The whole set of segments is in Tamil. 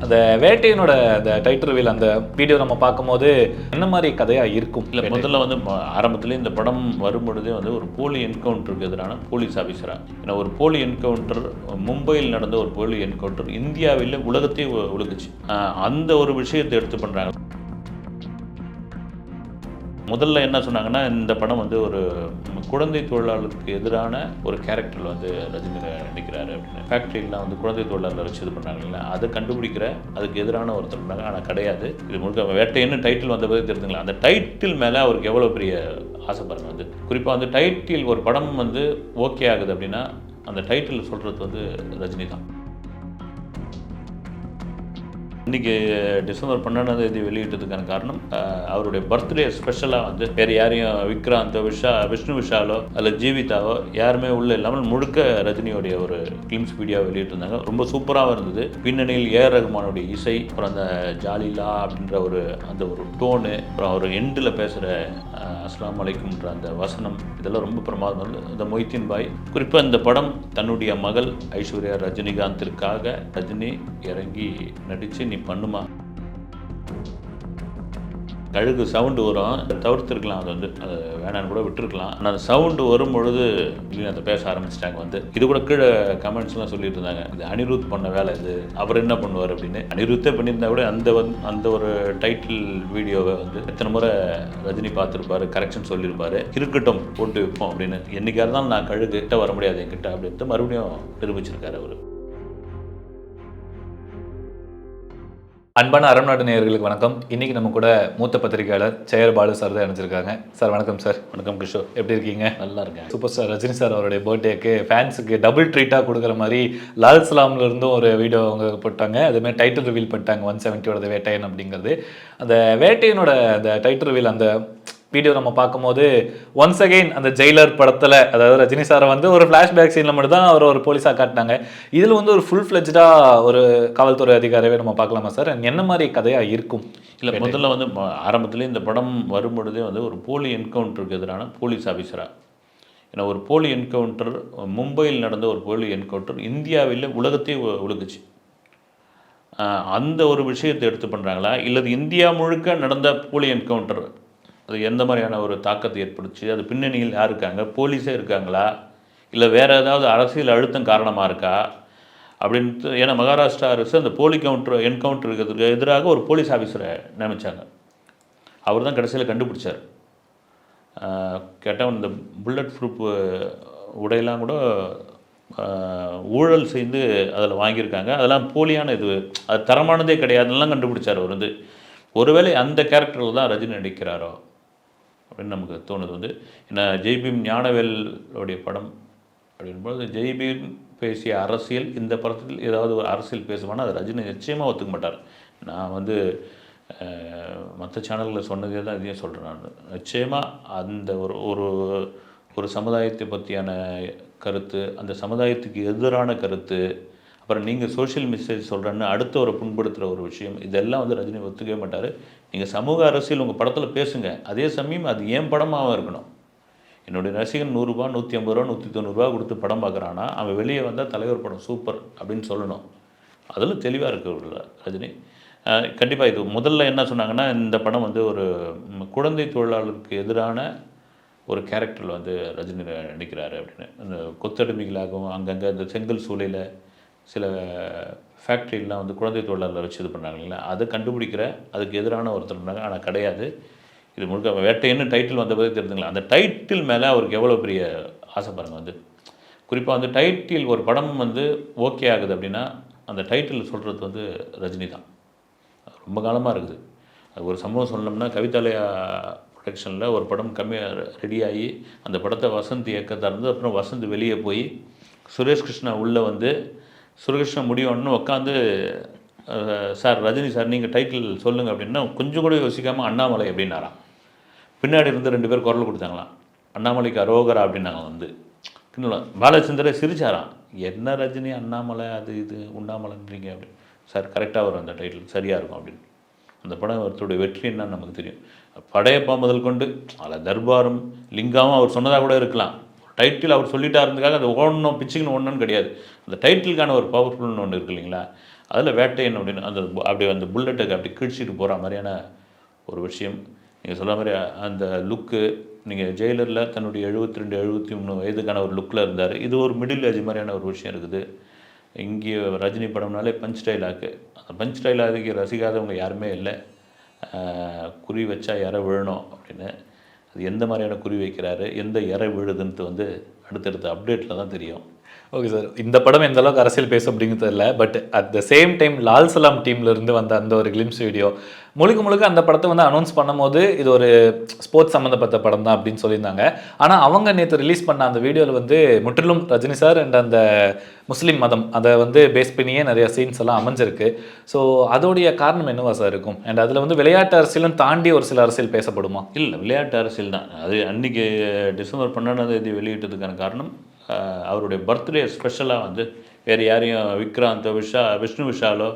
அந்த வேட்டையனோட அந்த டைட்டில் அந்த வீடியோ நம்ம பார்க்கும்போது என்ன மாதிரி கதையா இருக்கும்? இல்லை முதல்ல வந்து ஆரம்பத்திலே இந்த படம் வரும்பொழுதே வந்து ஒரு போலி என்கவுண்டருக்கு எதிரான போலீஸ் ஆஃபீஸராக ஏன்னா ஒரு போலி என்கவுண்டர் மும்பையில் நடந்த ஒரு போலி என்கவுண்டர் இந்தியாவில் உலகத்தையே உ- உலுக்குச்சு ஆஹ் அந்த ஒரு விஷயத்தை எடுத்து பண்ணுறாங்க முதல்ல என்ன சொன்னாங்கன்னா இந்த படம் வந்து ஒரு குழந்தை தொழிலாளருக்கு எதிரான ஒரு கேரக்டரில் வந்து ரஜினி நடிக்கிறாரு அப்படின்னு. ஃபேக்ட்ரிலாம் வந்து குழந்தை தொழிலாளர் வச்சு இது பண்ணாங்க இல்லை அதை கண்டுபிடிக்கிற அதுக்கு எதிரான ஒருத்தர் பண்ணாங்க ஆனால் கிடையாது. இது முழுக்க வேட்டைன்னு டைட்டில் வந்த போது தெரிஞ்சுங்களா அந்த டைட்டில் மேலே அவருக்கு எவ்வளோ பெரிய ஆசை பாருங்க. வந்து குறிப்பாக வந்து டைட்டில் ஒரு படம் வந்து ஓகே ஆகுது அப்படின்னா அந்த டைட்டில் சொல்கிறது வந்து ரஜினி தான் இன்னைக்கு டிசம்பர் பன்னெண்டாம் தேதி வெளியிட்டதுக்கான காரணம் அவருடைய பர்த்டே ஸ்பெஷலாக வந்து வேறு யாரையும் விக்ராந்தோ விஷா விஷ்ணு விஷாலோ அல்ல ஜீவிதாவோ யாருமே உள்ள இல்லாமல் முழுக்க ரஜினியோடைய ஒரு கிளிம்ஸ் வீடியோ வெளியிட்டிருந்தாங்க. ரொம்ப சூப்பராகவும் இருந்தது. பின்னணியில் ஏஆர் ரகுமானுடைய இசை அப்புறம் அந்த ஜாலிலா அப்படின்ற ஒரு அந்த ஒரு டோனு அப்புறம் அவர் எண்டில் பேசுகிற அஸ்லாம் அலைக்கும்ன்ற அந்த வசனம் இதெல்லாம் ரொம்ப பிரமாதம் இருந்தது. இந்த மொய்தீன் பாய் குறிப்பாக இந்த படம் தன்னுடைய மகள் ஐஸ்வர்யா ரஜினிகாந்திற்காக ரஜினி இறங்கி நடித்து நீ பண்ணுமா? கழுகு சவுண்டு வரும். தவிர்த்துருக்கலாம். அது வந்து அது வேணான்னு கூட விட்டுருக்கலாம். ஆனால் அந்த சவுண்டு வரும் பொழுது இல்லைன்னு அதை பேச ஆரம்பிச்சிட்டாங்க வந்து. இது கூட கீழே கமெண்ட்ஸ்லாம் சொல்லிட்டு இருந்தாங்க இது அனிருத் பண்ண வேலை இது. அவர் என்ன பண்ணுவார் அப்படின்னு. அனிருத்தே பண்ணியிருந்தா கூட அந்த வந்து அந்த ஒரு டைட்டில் வீடியோவை வந்து எத்தனை முறை ரஜினி பார்த்துருப்பாரு கரெக்ஷன் சொல்லியிருப்பாரு. இருக்கட்டும் போட்டு வைப்போம் அப்படின்னு. என்னைக்கா தான் நான் கழுகு கிட்ட வர முடியாது என்கிட்ட அப்படின்ட்டு மறுபடியும் நிரூபிச்சிருக்காரு அவர். அன்பான அறநாடு நேயர்களுக்கு வணக்கம். இன்னைக்கு நம்ம கூட மூத்த பத்திரிகையாளர் செயர் பாலு சார் தான் இணைஞ்சிருக்காங்க. சார் வணக்கம் சார் வணக்கம் கிஷோர். எப்படி இருக்கீங்க? நல்லா இருக்கேன். சூப்பர் ஸ்டார் ரஜினி சார் அவருடைய பர்த்டேக்கு ஃபேன்ஸுக்கு டபுள் ட்ரீட்டாக கொடுக்குற மாதிரி லால் சலாம்ல இருந்தும் ஒரு வீடியோ அவங்க போட்டாங்க. அதுமாதிரி டைட்டில் ரிவீல் பண்ணிட்டாங்க ஒன் செவன்ட்டியோட வேட்டையன் அப்படிங்கிறது. அந்த வேட்டையனோட அந்த டைட்டில் ரிவீல் அந்த வீடியோ நம்ம பார்க்கும்போது ஒன்ஸ் அகைன் அந்த ஜெயிலர் படத்தில் அதாவது ரஜினி சாரை வந்து ஒரு ஃப்ளாஷ்பேக் சீனில் மட்டும் தான் அவர் ஒரு போலீஸாக காட்டினாங்க. இதில் வந்து ஒரு ஃபுல் ஃப்ளெஜ்டாக ஒரு காவல்துறை அதிகாரியாவே நம்ம பார்க்கலாமா சார்? என்ன மாதிரி கதையாக இருக்கும்? இல்லை முதல்ல வந்து ம- ஆரம்பத்திலே இந்த படம் வரும்பொழுதே வந்து ஒரு போலி என்கவுண்டருக்கு எதிரான போலீஸ் ஆஃபீஸராக ஏன்னா ஒரு போலி என்கவுண்டர் மும்பையில் நடந்த ஒரு போலி என்கவுண்டர் இந்தியாவில் உலகத்தையே ஆஹ் அந்த ஒரு விஷயத்தை எடுத்து பண்ணுறாங்களா இல்லது இந்தியா முழுக்க நடந்த போலி என்கவுண்டர் அது எந்த மாதிரியான ஒரு தாக்கத்தை ஏற்படுச்சு? அது பின்னணியில் யார் இருக்காங்க? போலீஸே இருக்காங்களா? இல்லை வேறு ஏதாவது அரசியல் அழுத்தம் காரணமாக இருக்கா? அப்படின்ட்டு ஏன்னா மகாராஷ்டிரா அரசு அந்த போலி கவுண்டர் என்கவுண்டருக்கு எதிராக ஒரு போலீஸ் ஆஃபீஸரை நியமித்தாங்க அவர் தான் கடைசியில் கண்டுபிடிச்சார். கேட்டால் இந்த புல்லட் ப்ரூஃப் உடையெல்லாம் கூட ஊழல் செய்து அதில் வாங்கியிருக்காங்க. அதெல்லாம் போலியான இது அது தரமானதே கிடையாதுலாம் கண்டுபிடிச்சார் அவர் வந்து. ஒருவேளை அந்த கேரக்டரில் தான் ரஜினி நடிக்கிறாரோ? அப்படின்னு நமக்கு தோணுது வந்து. ஏன்னா ஜெய்பீம் ஞானவேலுடைய படம் அப்படின்போது ஜெய்பீம் பேசிய அரசியல் இந்த படத்தில் ஏதாவது ஒரு அரசியல் பேசுவானா அது ரஜினி நிச்சயமாக ஒத்துக்க மாட்டார். நான் வந்து மற்ற சேனலில் சொன்னதே தான் இதையும் சொல்கிறேன் நான். நிச்சயமாக அந்த ஒரு ஒரு ஒரு சமுதாயத்தை பற்றியான கருத்து அந்த சமுதாயத்துக்கு எதிரான கருத்து அப்புறம் நீங்கள் சோஷியல் மெசேஜ் சொல்கிறேன்னு அடுத்தவரை புண்படுத்துகிற ஒரு விஷயம் இதெல்லாம் வந்து ரஜினி ஒத்துக்கவே மாட்டார். நீங்கள் சமூக அரசியல் உங்கள் படத்தில் பேசுங்க. அதே சமயம் அது ஏன் படமாகவும் இருக்கணும்? என்னுடைய ரசிகன் நூறுரூபா நூற்றி ஐம்பது ரூபா நூற்றி தொண்ணூறுரூவா கொடுத்து படம் பார்க்குறான்னா அவன் வெளியே வந்தால் தலைவர் படம் சூப்பர் அப்படின்னு சொல்லணும். அதில் தெளிவாக இருக்கிற ரஜினி. கண்டிப்பாக இது முதல்ல என்ன சொன்னாங்கன்னா இந்த படம் வந்து ஒரு குழந்தை தொழிலாளருக்கு எதிரான ஒரு கேரக்டரில் வந்து ரஜினி நடிக்கிறாரு அப்படின்னு. அந்த கொத்தடிமைகளாகவும் அங்கங்கே இந்த செங்கல் சூளையில் சில ஃபேக்ட்ரிலாம் வந்து குழந்தை தொழிலாளர் வச்சு இது பண்ணாங்க இல்லைங்களா? அதை கண்டுபிடிக்கிற அதுக்கு எதிரான ஒருத்தர் பண்ணாங்க ஆனால் கிடையாது. இது முழுக்க வேட்டைன்னு டைட்டில் வந்த போதே தெரிஞ்சுங்களா அந்த டைட்டில் மேலே அவருக்கு எவ்வளோ பெரிய ஆசை பாருங்கள் வந்து. குறிப்பாக வந்து டைட்டில் ஒரு படம் வந்து ஓகே ஆகுது அப்படின்னா அந்த டைட்டில் சொல்கிறது வந்து ரஜினி தான். ரொம்ப காலமாக இருக்குது. அது ஒரு சம்பவம் சொல்லணும்னா கவிதாலயா ப்ரொடக்ஷனில் ஒரு படம் கம்மியாக ரெடியாகி அந்த படத்தை வசந்த் இயக்கத்தா இருந்து அப்புறம் வசந்த் வெளியே போய் சுரேஷ் கிருஷ்ணா உள்ளே வந்து சுரகிருஷ்ணன் முடியும்னு உட்காந்து சார் ரஜினி சார் நீங்கள் டைட்டில் சொல்லுங்கள் அப்படின்னா கொஞ்சம் கூட யோசிக்காமல் அண்ணாமலை அப்படின்னாராம். பின்னாடி இருந்து ரெண்டு பேர் குரல் கொடுத்தாங்களாம். அண்ணாமலைக்கு அரோகரா அப்படின்னாங்க வந்து. கிண்டலாம் சிரிச்சாராம். என்ன ரஜினி அண்ணாமலை அது இது உண்ணாமலைன்றீங்க அப்படின்னு. சார் கரெக்டாக வரும் அந்த டைட்டில் சரியாக இருக்கும் அப்படின்னு. அந்த படம் ஒருத்தருடைய வெற்றி என்னன்னு நமக்கு தெரியும். படையப்பா முதல் கொண்டு அதில் தர்பாரும் லிங்காவும் அவர் சொன்னதாக கூட இருக்கலாம். டைட்டில் அவர் சொல்லிட்டா இருந்ததுக்காக அது ஓடணும் பிச்சுக்குன்னு ஓடணும்னு கிடையாது. அந்த டைட்டிலுக்கான ஒரு பவர்ஃபுல்னு ஒன்று இருக்கு இல்லைங்களா? அதில் வேட்டையன் அப்படின்னு அந்த அப்படி அந்த புல்லெட்டுக்கு அப்படி கிழிச்சிட்டு போகிற மாதிரியான ஒரு விஷயம். நீங்கள் சொல்கிற மாதிரி அந்த லுக்கு நீங்கள் ஜெயிலரில் தன்னுடைய எழுபத்தி ரெண்டு எழுபத்தி மூணு வயதுக்கான ஒரு லுக்கில் இருந்தார். இது ஒரு மிடில் ஏஜ் மாதிரியான ஒரு விஷயம் இருக்குது. இங்கே ரஜினி படம்னாலே பஞ்ச் டைலாக்கு அந்த பஞ்ச் டைலாக்கு ரசிக்காதவங்க யாருமே இல்லை. குறி வச்சா இறை விழணும் அப்படின்னு. அது எந்த மாதிரியான குறி வைக்கிறாரு எந்த இறை விழுதுன்ட்டு வந்து அடுத்தடுத்த அப்டேட்டில் தான் தெரியும். ஓகே சார் இந்த படம் எந்த அளவுக்கு அரசியல் பேசும் அப்படிங்கிறது தெரியல but at the same time Lal Salaam டீம்ல இருந்து வந்த அந்த ஒரு கிளிம்ஸ் வீடியோ முழுக்க முழுக்க அந்த படத்தை வந்து அனௌன்ஸ் பண்ணும்போது இது ஒரு ஸ்போர்ட்ஸ் சம்மந்தப்பட்ட படம் தான் அப்படின்னு சொல்லியிருந்தாங்க. ஆனால் அவங்க நேற்று ரிலீஸ் பண்ண அந்த வீடியோவில் வந்து முற்றிலும் ரஜினி சார் அண்ட் அந்த முஸ்லீம் மதம் அதை வந்து பேஸ் பண்ணியே நிறைய சீன்ஸ் எல்லாம் அமைஞ்சிருக்கு. ஸோ அதோடைய காரணம் என்னவா சார் இருக்கும்? அண்ட் அதில் வந்து விளையாட்டு அரசியலும் தாண்டி ஒரு சில அரசியல் பேசப்படுமா? இல்லை விளையாட்டு அரசியல் தான். அது அன்றைக்கி டிசம்பர் பன்னெண்டாம் தேதி வெளியிட்டதுக்கான காரணம் அவருடைய பர்த்டே ஸ்பெஷலாக வந்து வேறு யாரையும் விக்ராந்தோ விஷா விஷ்ணு விஷாலோ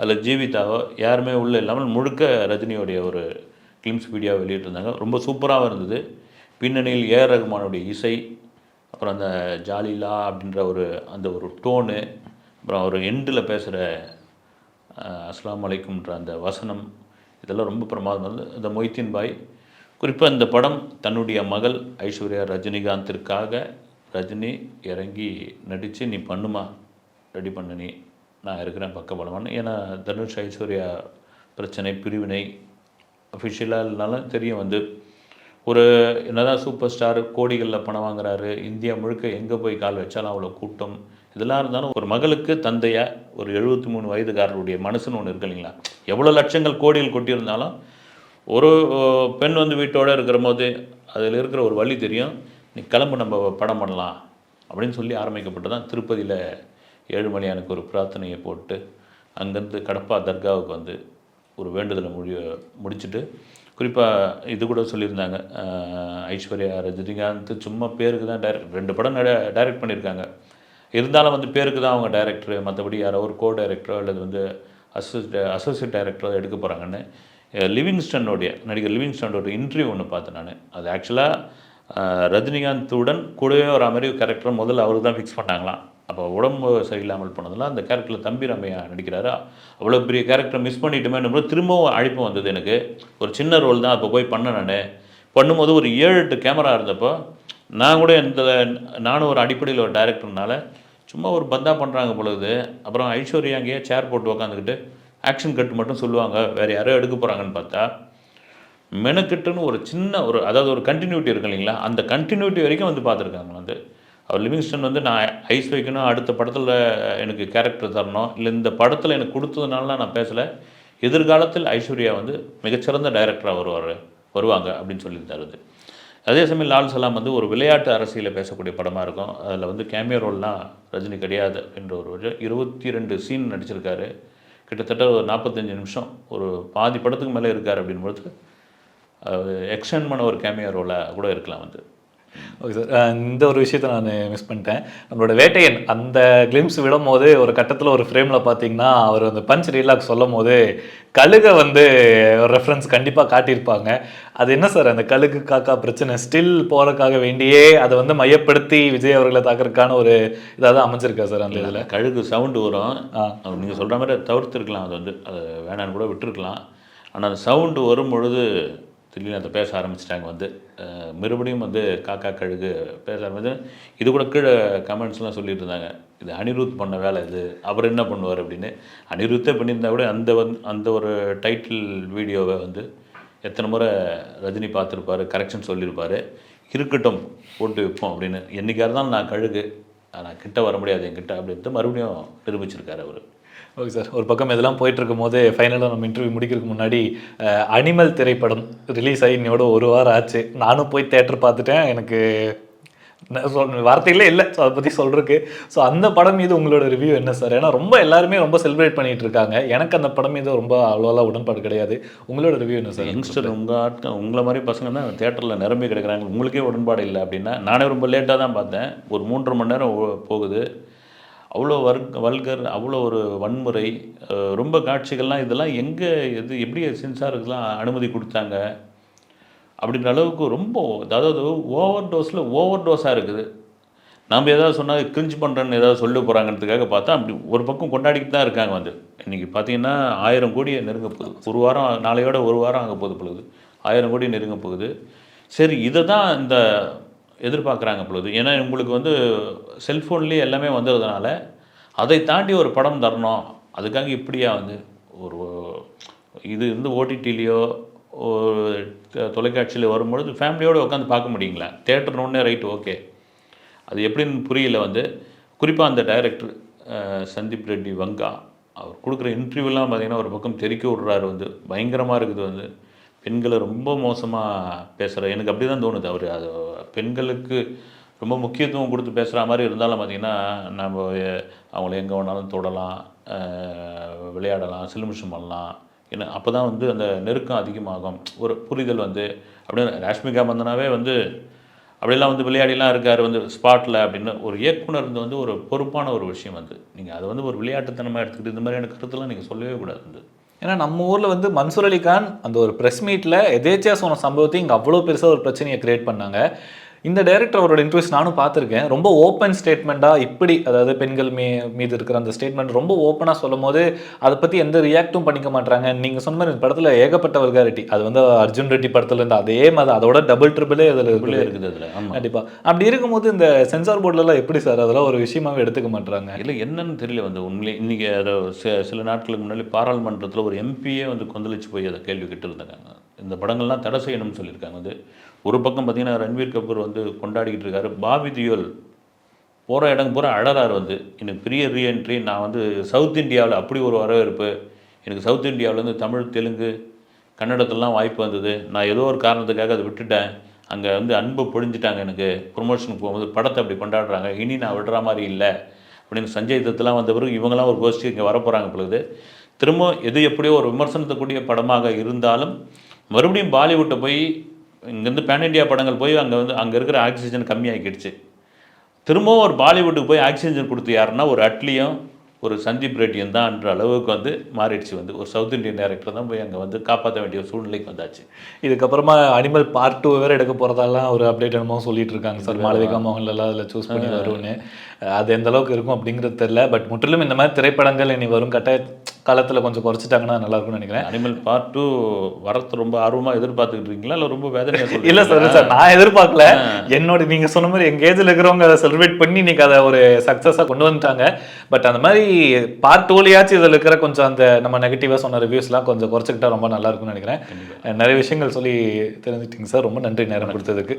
அதில் ஜீவிதாவோ யாருமே உள்ளே இல்லாமல் முழுக்க ரஜினியோடைய ஒரு கிளிம்ஸ் வீடியோ வெளியிட்டிருந்தாங்க. ரொம்ப சூப்பராகவும் இருந்தது. பின்னணியில் ஏஆர் ரகுமானுடைய இசை அப்புறம் அந்த ஜாலிலா அப்படின்ற ஒரு அந்த ஒரு டோனு அப்புறம் ஒரு எண்டில் பேசுகிற அஸ்லாம் அலைக்கும்ன்ற அந்த வசனம் இதெல்லாம் ரொம்ப பிரமாதம் வந்து இந்த மொய்தீன் பாய் குறிப்பாக இந்த படம் தன்னுடைய மகள் ஐஸ்வர்யா ரஜினிகாந்திற்காக ரஜினி இறங்கி நடித்து நீ பண்ணுமா? ரெடி பண்ணு நீ. நான் இருக்கிறேன் பக்கபலமான்னு ஏன்னா தனுஷ் ஐஸ்வர்யா பிரச்சனை பிரிவினை அஃபிஷியலாக இல்லைனாலும் தெரியும் வந்து. ஒரு என்னதான் சூப்பர் ஸ்டார் கோடிகளில் பணம் வாங்குறாரு. இந்தியா முழுக்க எங்கே போய் கால் வச்சாலும் அவ்வளோ கூட்டம். இதெல்லாம் இருந்தாலும் ஒரு மகளுக்கு தந்தையாக ஒரு எழுபத்தி மூணு வயதுக்காரருடைய மனசுன்னு ஒன்று இருக்கு இல்லைங்களா? எவ்வளோ லட்சங்கள் கோடிகள் கொட்டியிருந்தாலும் ஒரு பெண் வந்து வீட்டோடு இருக்கிற போது அதில் இருக்கிற ஒரு வழி தெரியும். நீ கிளம்பு நம்ம படம் பண்ணலாம் அப்படின்னு சொல்லி ஆரம்பிக்கப்பட்டு தான் திருப்பதியில் ஏழுமலையானுக்கு ஒரு பிரார்த்தனையை போட்டு அங்கேருந்து கடப்பா தர்காவுக்கு வந்து ஒரு வேண்டுதலை முடி முடிச்சுட்டு குறிப்பாக இது கூட சொல்லியிருந்தாங்க. ஐஸ்வர்யா ரஜினிகாந்த் சும்மா பேருக்கு தான் டைரக்ட் ரெண்டு படம் டைரக்ட் பண்ணியிருக்காங்க. இருந்தாலும் வந்து பேருக்கு தான் அவங்க டைரக்டரு மற்றபடி யாரோ ஒரு கோ டைரக்டரோ அல்லது வந்து அசோசியேட் அசோசியேட் டைரக்டரோ எடுக்க போகிறாங்கன்னு லிவிங்ஸ்டனுடைய நடிகர் லிவிங்ஸ்டனோட இன்டர்வியூ ஒன்று பார்த்தேன் நான். அது ஆக்சுவலாக ரஜினிகாந்துடன் கூடவே வர மாதிரி கேரக்டர் முதல்ல அவருக்கு தான் ஃபிக்ஸ் பண்ணாங்களாம். அப்போ உடம்பு சரியில்லாமல் போனதெல்லாம் அந்த கேரக்டரில் தம்பி ரம்மையா நடிக்கிறாரு? அவ்வளோ பெரிய கேரக்டர் மிஸ் பண்ணிட்டுமே திரும்பவும் அழைப்பு வந்தது எனக்கு. ஒரு சின்ன ரோல் தான் அப்போ போய் பண்ணேன் நான். பண்ணும்போது ஒரு ஏழு எட்டு கேமரா இருந்தப்போ நான் கூட இந்த நானும் ஒரு அடிப்படையில் ஒரு டைரக்டர்னால சும்மா ஒரு பந்தா பண்ணுறாங்க பொழுது அப்புறம் ஐஸ்வர்யா அங்கேயே சேர் போட்டு உக்காந்துக்கிட்டு ஆக்ஷன் கட் மட்டும் சொல்லுவாங்க வேறு யாரோ எடுக்க போகிறாங்கன்னு பார்த்தா மெனக்கெட்டுன்னு ஒரு சின்ன ஒரு அதாவது ஒரு கண்டினியூட்டி இருக்கு இல்லைங்களா? அந்த கண்டினியூட்டி வரைக்கும் வந்து பார்த்துருக்காங்க. வந்து அவர் லிவிங்ஸ்டன் வந்து நான் ஐஸ் வைக்கணும் அடுத்த படத்தில் எனக்கு கேரக்டர் தரணும் இல்லை இந்த படத்தில் எனக்கு கொடுத்ததுனால நான் பேசலை. எதிர்காலத்தில் ஐஸ்வர்யா வந்து மிகச்சிறந்த டைரக்டராக வருவார் வருவாங்க அப்படின்னு சொல்லியிருந்தாரு அதே. சமயம் லால் சலாம் வந்து ஒரு விளையாட்டு அரசியலில் பேசக்கூடிய படமாக இருக்கும். அதில் வந்து கேமியோ ரோல்லாம் ரஜினி கிடையாது என்ற ஒரு இருபத்தி ரெண்டு சீன் நடிச்சிருக்காரு. கிட்டத்தட்ட ஒரு நாற்பத்தஞ்சு நிமிஷம் ஒரு பாதி படத்துக்கு மேலே இருக்கார் அப்படின்போது எக்ஸ்டெண்ட் பண்ண ஒரு கேமியோ ரோலாக கூட இருக்கலாம் வந்து. ஓகே சார் இந்த ஒரு விஷயத்த நான் மிஸ் பண்ணிட்டேன். நம்மளோட வேட்டையன் அந்த கிளிம்ஸ் விடும் போது ஒரு கட்டத்தில் ஒரு ஃப்ரேமில் பார்த்தீங்கன்னா அவர் அந்த பஞ்ச் ரீலாக் சொல்லும் போது கழுகை வந்து ஒரு ரெஃபரன்ஸ் கண்டிப்பாக காட்டியிருப்பாங்க. அது என்ன சார் அந்த கழுகு காக்கா பிரச்சனை ஸ்டில் போகிறதுக்காக வேண்டியே அதை வந்து மையப்படுத்தி விஜய் அவர்களை தாக்குறதுக்கான ஒரு இதாக தான் அமைஞ்சிருக்கா சார் அந்த இதில்? கழுகு சவுண்டு வரும். நீங்கள் சொல்கிற மாதிரி தவிர்த்துருக்கலாம் அது வந்து. அது வேணான்னு கூட விட்டுருக்கலாம். ஆனால் அந்த சவுண்டு வரும் பொழுது திடீர்னு அதை பேச ஆரம்பிச்சிட்டாங்க வந்து. மறுபடியும் வந்து காக்கா கழுகு பேச ஆரம்பிச்சு இது கூட கீழே கமெண்ட்ஸ்லாம் சொல்லிட்டு இருந்தாங்க இது அனிருத் பண்ண வேலை இது. அவர் என்ன பண்ணுவார் அப்படின்னு. அனிருத்தே பண்ணியிருந்தா கூட அந்த வந் அந்த ஒரு டைட்டில் வீடியோவை வந்து எத்தனை முறை ரஜினி பார்த்துருப்பாரு கரெக்ஷன் சொல்லியிருப்பார். இருக்கட்டும் போட்டு வைப்போம் அப்படின்னு. என்றைக்காக இருந்தாலும் நான் கழுகு. நான் கிட்ட வர முடியாது என்கிட்ட அப்படின்ட்டு மறுபடியும் நிரூபிச்சிருக்காரு அவர். Okay sir. ஒரு பக்கம் இதெல்லாம் போயிட்டுருக்கும் போது ஃபைனலாக நம்ம இன்டர்வியூ முடிக்கிறதுக்கு முன்னாடி அனிமல் திரைப்படம் ரிலீஸ் ஆகி இன்னையோட ஒரு வாரம் ஆச்சு. நானும் போய் தேட்டர் பார்த்துட்டேன். எனக்கு சொல் வார்த்தைகளே இல்லை. ஸோ அதை பற்றி சொல்கிறதுக்கு ஸோ அந்த படம் மீது உங்களோட ரிவ்யூ என்ன சார்? ஏன்னா ரொம்ப எல்லாருமே ரொம்ப செலிப்ரேட் பண்ணிட்டு இருக்காங்க. எனக்கு அந்த படம் மீது ரொம்ப அவ்வளோலாம் உடன்பாடு கிடையாது. உங்களோட ரிவ்யூ என்ன சார்? யங்ஸ்டர் உங்கள் ஆட்கள் உங்களை மாதிரி பசங்க தான் தேட்டரில் நிரம்பி கிடக்கிறாங்க. உங்களுக்கே உடன்பாடு இல்லை அப்படின்னா நானே ரொம்ப லேட்டாக தான் பார்த்தேன். ஒரு மூன்று மணி நேரம் ஓ- போகுது. அவ்வளோ வர்க் வல்கர் அவ்வளோ ஒரு வன்முறை ரொம்ப காட்சிகள்லாம் இதெல்லாம் எங்கே எது எப்படி சென்சாருக்கெல்லாம் அனுமதி கொடுத்தாங்க அப்படின்ற அளவுக்கு ரொம்ப அதாவது ஓவர் டோஸில் ஓவர் டோஸாக இருக்குது. நம்ம ஏதாவது சொன்னால் கிரிஞ்சு பண்ணுறேன்னு ஏதாவது சொல்ல போகிறாங்கிறதுக்காக பார்த்தா அப்படி ஒரு பக்கம் கொண்டாடிக்கிட்டு தான் இருக்காங்க வந்து. இன்றைக்கி பார்த்தீங்கன்னா ஆயிரம் கோடியை நெருங்க போகுது ஒரு வாரம் நாளையோட ஒரு வாரம் ஆக போகுது பொழுது ஆயிரம் கோடி நெருங்க போகுது. சரி இதை தான் இந்த எதிர்பார்க்குறாங்க பொழுது. ஏன்னா உங்களுக்கு வந்து செல்ஃபோன்லேயே எல்லாமே வந்துடுறதுனால அதை தாண்டி ஒரு படம் தரணும். அதுக்காக இப்படியா வந்து ஒரு இது வந்து ஓடிடிலேயோ ஒரு தொலைக்காட்சியில் வரும்பொழுது ஃபேமிலியோடு உட்காந்து பார்க்க முடியுங்களா? தேட்டர் ஒன்றே ரைட் ஓகே அது எப்படின்னு புரியல வந்து. குறிப்பாக அந்த டைரக்டர் சந்தீப் ரெட்டி வங்கா அவர் கொடுக்குற இன்டர்வியூலாம் பார்த்திங்கன்னா ஒரு பக்கம் தெறிக்க விடுறாரு வந்து. பயங்கரமாக இருக்குது வந்து. பெண்களை ரொம்ப மோசமாக பேசுகிற எனக்கு அப்படி தான் தோணுது. அவர் அது பெண்களுக்கு ரொம்ப முக்கியத்துவம் கொடுத்து பேசுகிற மாதிரி இருந்தாலும் பார்த்தீங்கன்னா நம்ம அவங்கள எங்கே வேணாலும் தொடலாம் விளையாடலாம் சிலுமிஷம் பண்ணலாம். ஏன்னா அப்போ தான் வந்து அந்த நெருக்கம் அதிகமாகும். ஒரு புரிதல் வந்து அப்படியே ராஷ்மிகா மந்தனாவே வந்து அப்படியெல்லாம் வந்து விளையாடிலாம் இருக்கார் வந்து ஸ்பாட்டில் அப்படின்னு ஒரு இயக்குனர் வந்து வந்து ஒரு பொறுப்பான ஒரு விஷயம் வந்து. நீங்கள் அதை வந்து ஒரு விளையாட்டுத்தனமாக எடுத்துக்கிட்டு இந்த மாதிரியான கருத்துலாம் நீங்கள் சொல்லவே கூடாது வந்து. ஏன்னா நம்ம ஊரில் வந்து மன்சூர் அலி கான் அந்த ஒரு ப்ரெஸ் மீட்டில் எதேச்சியா சொன்ன சம்பவத்தை இங்கே அவ்வளோ பெருசாக ஒரு பிரச்சனையை கிரியேட் பண்ணாங்க. இந்த டைரக்டர் அவரோட இன்டர்வியூஸ் நானும் பார்த்துருக்கேன். ரொம்ப ஓப்பன் ஸ்டேட்மெண்ட்டாக இப்படி அதாவது பெண்கள் மீ மீது இருக்கிற அந்த ஸ்டேட்மெண்ட் ரொம்ப ஓப்பனாக சொல்லும் போது அதை பற்றி எந்த ரியாக்டும் பண்ணிக்க மாட்டாங்க நீங்கள் சொன்ன மாதிரி இந்த படத்தில் ஏகப்பட்ட வல்காரிட்டி அது வந்து அர்ஜுன் ரெட்டி படத்துல இருந்து அதே மாதிரி அதோட டபுள் ட்ரிபிளே அதில் இருக்குது. அதில் ஆமாம் கண்டிப்பா. அப்படி இருக்கும்போது இந்த சென்சார் போர்டுலலாம் எப்படி சார் அதெல்லாம் ஒரு விஷயமாவே எடுத்துக்க மாட்டாங்க இல்லை என்னன்னு தெரியல வந்து உண்மையிலே. இன்றைக்கி சில நாட்களுக்கு முன்னாடி பாராளுமன்றத்தில் ஒரு எம்பியே வந்து கொந்தளிச்சு போய் அதை கேள்வி கேட்டு இருந்தாங்க இந்த படங்கள்லாம் தடை செய்யணும்னு சொல்லியிருக்காங்க. வந்து ஒரு பக்கம் பார்த்தீங்கன்னா ரன்வீர் கபூர் வந்து கொண்டாடிக்கிட்டு இருக்காரு. பாபி தியோல் போகிற இடம் பூரா அழறார் வந்து. எனக்கு பெரிய ரீஎன்ட்ரி. நான் வந்து சவுத் இந்தியாவில் அப்படி ஒரு வரவேற்பு. எனக்கு சவுத் இந்தியாவிலேருந்து தமிழ் தெலுங்கு கன்னடத்துலலாம் வாய்ப்பு வந்தது. நான் ஏதோ ஒரு காரணத்துக்காக அதை விட்டுட்டேன். அங்கே வந்து அன்பு பொழிஞ்சிட்டாங்க எனக்கு. ப்ரொமோஷனுக்கு போகும்போது படத்தை அப்படி கொண்டாடுறாங்க. இனி நான் விடுற மாதிரி இல்லை அப்படின்னு சஞ்சய் தத்துலாம் வந்த பிறகு இவங்கெல்லாம் ஒரு கோஷ்டி இங்கே வரப்போகிறாங்க பொழுது. திரும்ப எது எப்படியோ ஒரு விமர்சனத்துக்குரிய படமாக இருந்தாலும் மறுபடியும் பாலிவுட்டை போய் இங்கேருந்து பேன் இண்டியா படங்கள் போய் அங்கே வந்து அங்கே இருக்கிற ஆக்சிஜன் கம்மியாகிடுச்சு திரும்பவும் ஒரு பாலிவுட்டுக்கு போய் ஆக்சிஜன் கொடுத்து யாருன்னா ஒரு அட்லியும் ஒரு சந்தீப் ரெட்டியும் தான்ன்ற அளவுக்கு வந்து மாறிடுச்சு வந்து. ஒரு சவுத் இந்தியன் டேரக்டர் தான் போய் அங்கே வந்து காப்பாற்ற வேண்டிய சூழ்நிலைக்கு வந்தாச்சு. இதுக்கப்புறமா அனிமல் பார்ட் டூ வேற எடுக்க போறதெல்லாம் ஒரு அப்டேட் என்னமோ சொல்லிட்டு இருக்காங்க சார். மாளவிகா மோகன்லாம் அதில் சூஸ் பண்ணி வரும்னு. அது எந்த அளவுக்கு இருக்கும் அப்படிங்கிறது தெரியல. பட் முற்றிலும் இந்த மாதிரி திரைப்படங்கள் இனி வரும். கட்டாய காலத்துல கொஞ்சம் குறைச்சிட்டாங்கன்னா நல்லா இருக்கும்னு நினைக்கிறேன். அனிமல் பார்ட் டூ வரத்து ரொம்ப ஆர்வமாக எதிர்பார்த்துக்கிட்டு இருக்கீங்களா? இல்லை ரொம்ப வேதனையாக இல்ல சார் இல்ல சார் நான் எதிர்பார்க்கல. என்னோட நீங்க சொன்ன மாதிரி எங்க ஏஜ்ல இருக்கிறவங்க அதை செலிப்ரேட் பண்ணி இன்னைக்கு அதை ஒரு சக்சஸா கொண்டு வந்துட்டாங்க. பட் அந்த மாதிரி பார்ட் டூலையாச்சும் இதுல இருக்கிற கொஞ்சம் அந்த நம்ம நெகட்டிவா சொன்ன ரிவ்யூஸ்லாம் கொஞ்சம் குறைச்சிக்கிட்டா ரொம்ப நல்லா இருக்கும்னு நினைக்கிறேன். நிறைய விஷயங்கள் சொல்லி தெரிஞ்சுட்டீங்க சார். ரொம்ப நன்றி நேரம் கொடுத்ததுக்கு.